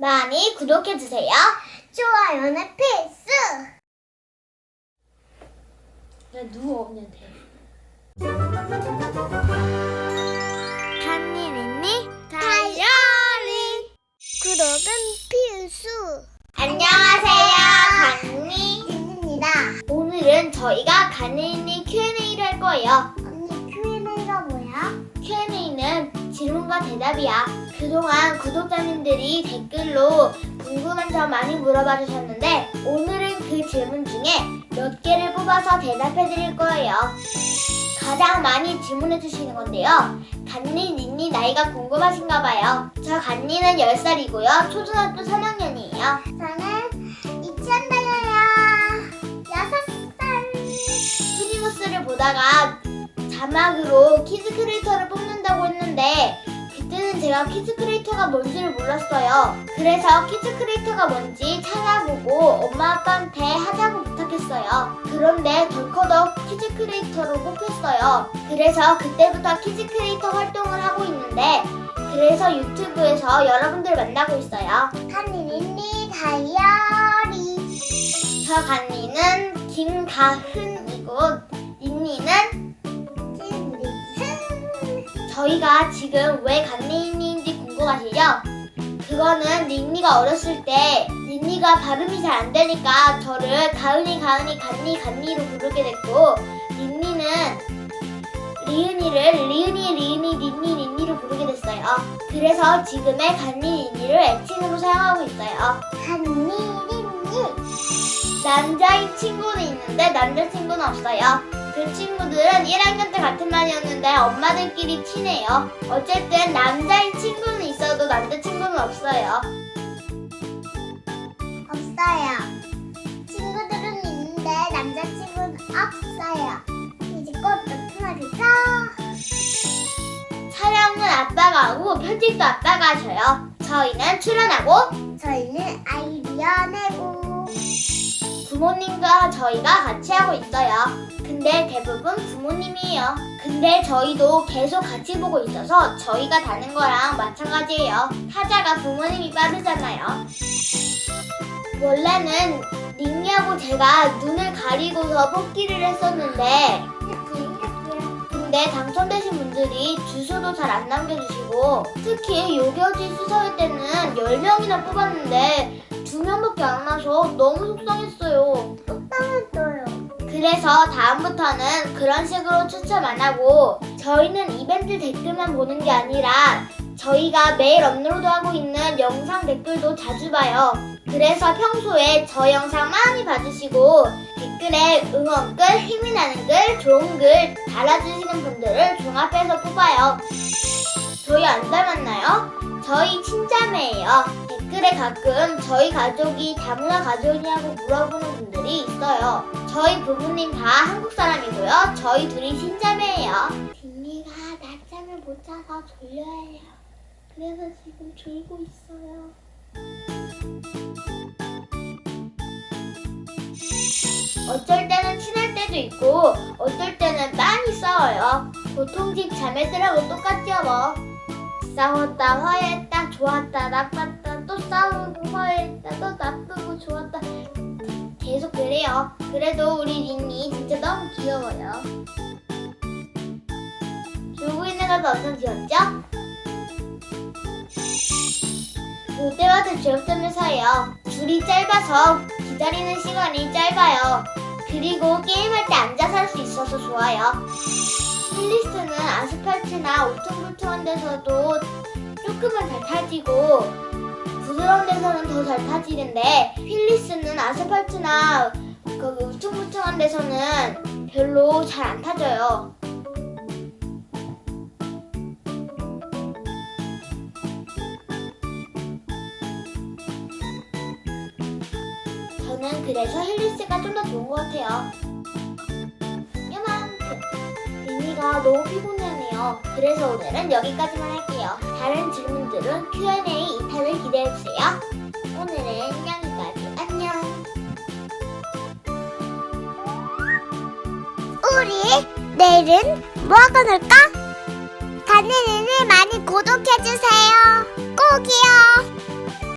많이 구독해주세요. 좋아요는 필수! 나 누구 없는데. 간니린니 다이어리 구독은 필수! 안녕하세요. 간니. 린입니다. 오늘은 저희가 간니 Q&A를 할 거예요. 질문과 대답이야. 그동안 구독자님들이 댓글로 궁금한 점 많이 물어봐 주셨는데 오늘은 그 질문 중에 몇 개를 뽑아서 대답해 드릴 거예요. 가장 많이 질문해 주시는 건데요. 간니, 닌니 나이가 궁금하신가 봐요. 저 간니는 10살이고요. 초등학교 3학년이에요. 저는 이천달러야 6살 티니버스를 보다가 자막으로 키즈 크리에이터를 뽑는다고 했는데 제가 키즈 크리에이터가 뭔지를 몰랐어요. 그래서 키즈 크리에이터가 뭔지 찾아보고 엄마 아빠한테 하자고 부탁했어요. 그런데 덜커덕 키즈 크리에이터로 뽑혔어요. 그래서 그때부터 키즈 크리에이터 활동을 하고 있는데 그래서 유튜브에서 여러분들 만나고 있어요. 간니린니 다이어리 저 간니는 김가흔이고 닌니는 찐리슨 저희가 지금 왜 간니인지 궁금하시죠? 그거는 닌니가 어렸을 때 닌니가 발음이 잘 안 되니까 저를 가은이 가은이 간니 간니로 부르게 됐고 닌니는 리은이를 리은이 리은이 닌니 닌니로 부르게 됐어요. 그래서 지금의 간니 닌니를 애칭으로 사용하고 있어요. 간니 린니 남자인 친구는 있는데 남자친구는 없어요. 그 친구들은 1학년 때 같은 반이었는데 엄마들끼리 친해요. 어쨌든 남자인 친구는 있어도 남자친구는 없어요. 없어요. 친구들은 있는데 남자친구는 없어요. 이제 곧 말이죠? 촬영은 아빠가 하고 편집도 아빠가 하셔요. 저희는 출연하고 저희는 아이디어 내고 부모님과 저희가 같이 하고 있어요. 근데 대부분 부모님이에요. 근데 저희도 계속 같이 보고 있어서 저희가 다는 거랑 마찬가지예요. 타자가 부모님이 빠르잖아요. 원래는 닝이하고 제가 눈을 가리고서 뽑기를 했었는데 근데 당첨되신 분들이 주소도 잘 안 남겨주시고 특히 요겨지 수사회 때는 10명이나 뽑았는데 2명밖에 안 와서 너무. 속상했어요. 그래서 다음부터는 그런 식으로 추첨 안 하고 저희는 이벤트 댓글만 보는 게 아니라 저희가 매일 업로드하고 있는 영상 댓글도 자주 봐요. 그래서 평소에 저 영상 많이 봐주시고 댓글에 응원글, 힘이 나는 글, 좋은 글 달아주시는 분들을 종합해서 뽑아요. 저희 안 닮았나요? 저희 친자매예요. 댓글에 가끔 저희 가족이 다문화 가족이냐고 물어보는 분들이 있어요. 저희 부부님 다 한국 사람이고요. 저희 둘이 친자매예요. 딘니가 낮잠을 못 자서 졸려해요. 그래서 지금 졸고 있어요. 어쩔 때는 친할 때도 있고 어쩔 때는 많이 싸워요. 보통 집 자매들하고 똑같죠 뭐. 싸웠다 화해했다 좋았다 나빴다 또 싸우고 화해했다 또 나쁘고 좋았다 계속 그래요. 그래도 우리 린니 진짜 너무 귀여워요. 졸고 있는 것도 엄청 귀엽죠? 롯데마트 지역점에서요. 줄이 짧아서 기다리는 시간이 짧아요. 그리고 게임할 때 앉아서 할 수 있어서 좋아요. 힐리스는 아스팔트나 울퉁불퉁한 데서도 조금은 잘 타지고 부드러운 데서는 더 잘 타지는데 필리스는 아스팔트나 거기 울퉁불퉁한 데서는 별로 잘 안 타져요. 저는 그래서 힐리스가 좀 더 좋은 것 같아요. 요만큼. 리니가 너무 피곤 그래서 오늘은 여기까지만 할게요. 다른 질문들은 Q&A 2탄을 기대해주세요. 오늘은 여기까지. 안녕. 우리 내일은 뭐 하고 놀까? 다니는을 많이 구독해주세요. 꼭이요.